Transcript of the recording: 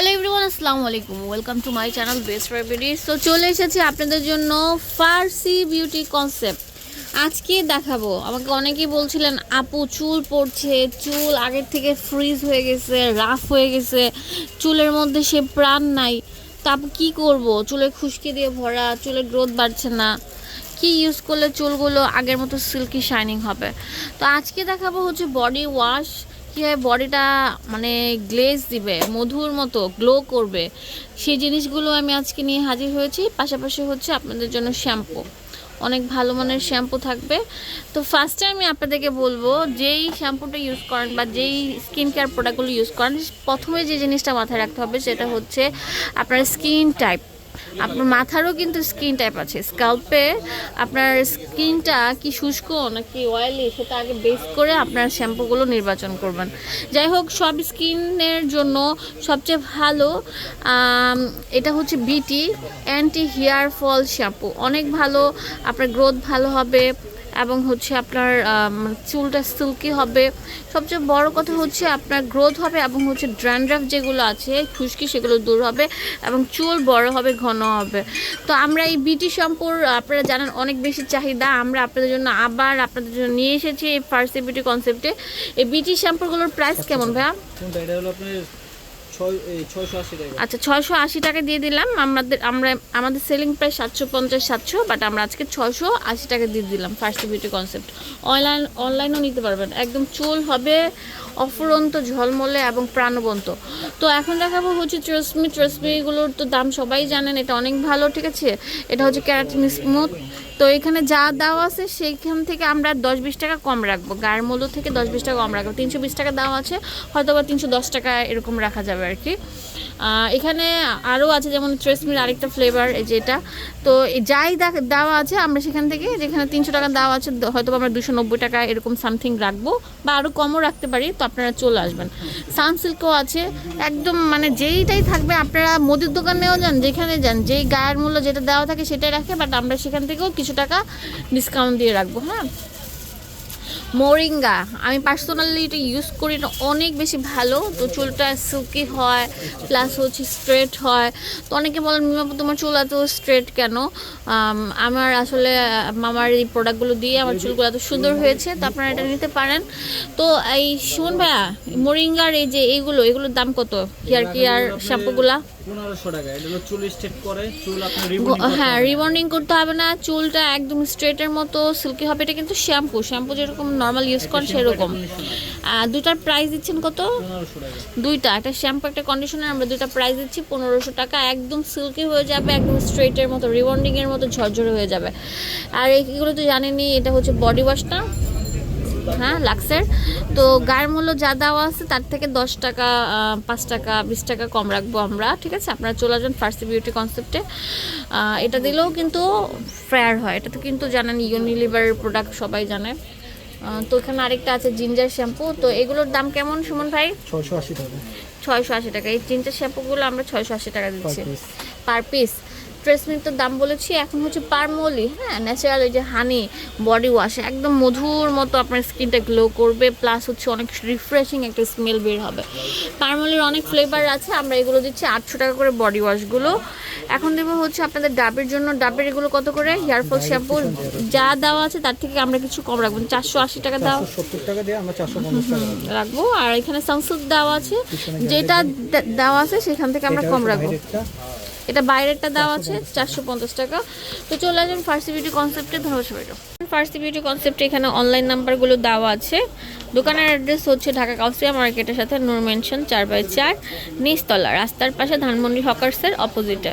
Hello everyone আসসালামু আলাইকুম welcome to my channel best রেবিডি so চলে এসেছি আপনাদের জন্য ফার্সি বিউটি কনসেপ্ট আজকে দেখাবো। আমাকে অনেকেই বলছিলেন, আপু, চুল পড়ছে। চুল আগের থেকে ফ্রিজ হয়ে গেছে রাফ হয়ে গেছে। চুলের মধ্যে সে প্রাণ নাই। তো আপু, কী করব? চুলে খুশকি দিয়ে ভরা, চুলের গ্রোথ বাড়ছে না। কি ইউজ করলে চুলগুলো আগের মতো সিল্কি শাইনিং হবে? তো আজকে দেখাবো হচ্ছে বডি ওয়াশ কীভাবে বডিটা মানে গ্লেজ দিবে, মধুর মতো গ্লো করবে। সেই জিনিসগুলো আমি আজকে নিয়ে হাজির হয়েছি। পাশাপাশি হচ্ছে আপনাদের জন্য শ্যাম্পু অনেক ভালো মানের শ্যাম্পু থাকবে। তো ফার্স্টে আমি আপনাদেরকে বলব, যেই শ্যাম্পুটা ইউজ করেন বা যেই স্কিন কেয়ার প্রোডাক্টগুলো ইউজ করেন, প্রথমে যে জিনিসটা মাথায় রাখতে হবে সেটা হচ্ছে আপনার স্কিন টাইপ আপনার মাথারও কিন্তু স্কিন টাইপ আছে। স্কাল্পে আপনার স্কিনটা কি শুষ্ক নাকি অয়েলি সেটা আগে বেস করে আপনার শ্যাম্পুগুলো নির্বাচন করবেন। যাই হোক, সব স্কিনের জন্য সবচেয়ে ভালো এটা হচ্ছে বিটি অ্যান্টি হেয়ার ফল শ্যাম্পু অনেক ভালো, আপনার গ্রোথ ভালো হবে। এবং হচ্ছে আপনার চুলটা সিল্কি হবে। সবচেয়ে বড় কথা হচ্ছে আপনার গ্রোথ হবে এবং হচ্ছে ড্র্যান্ড্রাফ যেগুলো আছে, খুশকি সেগুলো দূর হবে এবং চুল বড় হবে, ঘন হবে। তো আমরা এই বিটি শ্যাম্পুর আপনারা জানেন, অনেক বেশি চাহিদা। আমরা আপনাদের জন্য আবার আপনাদের জন্য নিয়ে এসেছি এই ফার্সি বিউটি কনসেপ্টে এই বিটি শ্যাম্পুরগুলোর প্রাইস কেমন, ভাইয়া? আচ্ছা ছয়শো আশি টাকা দিয়ে দিলাম। আমাদের, আমরা, আমাদের সেলিং প্রাইস সাতশো পঞ্চাশ, সাতশো বাট আমরা আজকে ছয়শো আশি টাকা দিয়ে দিলাম ফার্স্ট বিউটি কনসেপ্ট অনলাইন অনলাইনও নিতে পারবেন। একদম চুল হবে অফুরন্ত, ঝলমলে এবং প্রাণবন্ত। তো এখন দেখাবো হচ্ছে ট্রেসমি ট্রেসমিগুলোর তো দাম সবাই জানেন, এটা অনেক ভালো, ঠিক আছে? এটা হচ্ছে ক্যারাটিন স্মুথ তো এখানে যা দেওয়া আছে সেইখান থেকে আমরা দশ বিশ টাকা কম রাখব। গায়ের মূল্য থেকে দশ বিশ টাকা কম রাখব। তিনশো বিশ টাকা দেওয়া আছে হয়তো বা তিনশো দশ টাকা এরকম রাখা যাবে আর কি। এখানে আরও আছে যেমন ট্রেসমির আরেকটা ফ্লেভার যেটা তো যাই দেওয়া আছে, আমরা সেখান থেকে যেখানে তিনশো টাকা দেওয়া আছে হয়তো আমরা দুশো নব্বই টাকা এরকম সামথিং রাখব বা আরও কমও রাখতে পারি, তো আপনারা চলে আসবেন। সানসিল্কও আছে, একদম মানে যেইটাই থাকবে, আপনারা মুদির দোকানেও যান, যেখানে যান, যেই গায়ের মূল্য যেটা দেওয়া থাকে সেটাই রাখে, বাট আমরা সেখান থেকেও কিছু টাকা ডিসকাউন্ট দিয়ে রাখব হ্যাঁ? মোরিঙ্গা আমি পার্সোনালি এটা ইউজ করি এটা অনেক বেশি ভালো। তো চুলটা সিল্কি হয় প্লাস হচ্ছে স্ট্রেট হয়। তো অনেকে বলেন মিমাপু তোমার চুল এত স্ট্রেট কেন? আমার আসলে, মামার এই প্রোডাক্টগুলো দিয়ে আমার চুলগুলো এত সুন্দর হয়েছে, তো আপনারা এটা নিতে পারেন। তো এই, শুন ভাইয়া মোরিঙ্গার এই যে এইগুলো এগুলোর দাম কত? হেয়ার কেয়ার শ্যাম্পুগুলা পনেরোশো টাকা। এটা হলো চুল স্ট্রেট করে চুল আপনার হ্যাঁ রিবন্ডিং করতে হবে না চুলটা একদম স্ট্রেটের মতো সিল্কি হবে। এটা কিন্তু শ্যাম্পু শ্যাম্পু যেরকম নর্মাল ইউজ করেন সেরকম। আর দুটার প্রাইস দিচ্ছেন কত? দুইটা একটা শ্যাম্পু একটা কন্ডিশনার আমরা দুইটা প্রাইস দিচ্ছি পনেরোশো টাকা। একদম সিল্কি হয়ে যাবে একদম স্ট্রেটের মতো রিবন্ডিংয়ের মতো ঝরঝরে হয়ে যাবে। আর এইগুলো তো জানেনই এটা হচ্ছে বডি ওয়াশটা হ্যাঁ লাক্সের তো গায়ের মূল্য যা দেওয়া আছে তার থেকে দশ টাকা পাঁচ টাকা বিশ টাকা কম রাখব আমরা ঠিক আছে? আপনারা চলে আসবেন ফার্স্ট বিউটি কনসেপ্টে এটা দিলেও কিন্তু ফেয়ার হয়। এটা তো কিন্তু জানেন ইউনিলিভারের প্রোডাক্ট সবাই জানে। তো এখানে আরেকটা আছে জিঞ্জার শ্যাম্পু তো এগুলোর দাম কেমন সুমন ভাই? ছয়শো আশি টাকা। ছয়শো আশি টাকা। এই জিঞ্জার শ্যাম্পুগুলো আমরা ছয়শো আশি টাকা দিচ্ছি। পার পিস ট্রেসমির তো দাম বলেছি এখন হচ্ছে পারমলি হ্যাঁ ন্যাচারাল এই যে হানি বডি ওয়াশ একদম মধুর মতো আপনার স্কিনটা গ্লো করবে প্লাস হচ্ছে অনেক রিফ্রেশিং একটা স্মেল বের হবে। পারমলির অনেক ফ্লেভার আছে আমরা এগুলো দিচ্ছি আটশো টাকা করে বডি ওয়াশগুলো এখন দেবো হচ্ছে আপনাদের ডাবের জন্য ডাবের এগুলো কত করে? হেয়ারফল শ্যাম্পু যা দেওয়া আছে তার থেকে আমরা কিছু কম রাখব চারশো আশি টাকা দাও। সত্তর টাকা দিয়ে আমরা চারশো রাখব। আর এখানে সানসিল্ক দেওয়া আছে যেটা দেওয়া আছে সেখান থেকে আমরা কম রাখব। এটা বাইরেরটা দাও আছে চারশো পঞ্চাশ টাকা। তো চলে আসবেন ফার্সি বিউটি কনসেপ্টে ধরো সবাইকে ফার্সি বিউটি কনসেপ্টে এখানে অনলাইন নাম্বারগুলো দেওয়া আছে। দোকানের অ্যাড্রেস হচ্ছে ঢাকা কাউসিয়া মার্কেটের সাথে নূর মেনশন চার বাই চার নিচতলা রাস্তার পাশে ধানমন্ডি হকার্সের অপোজিটে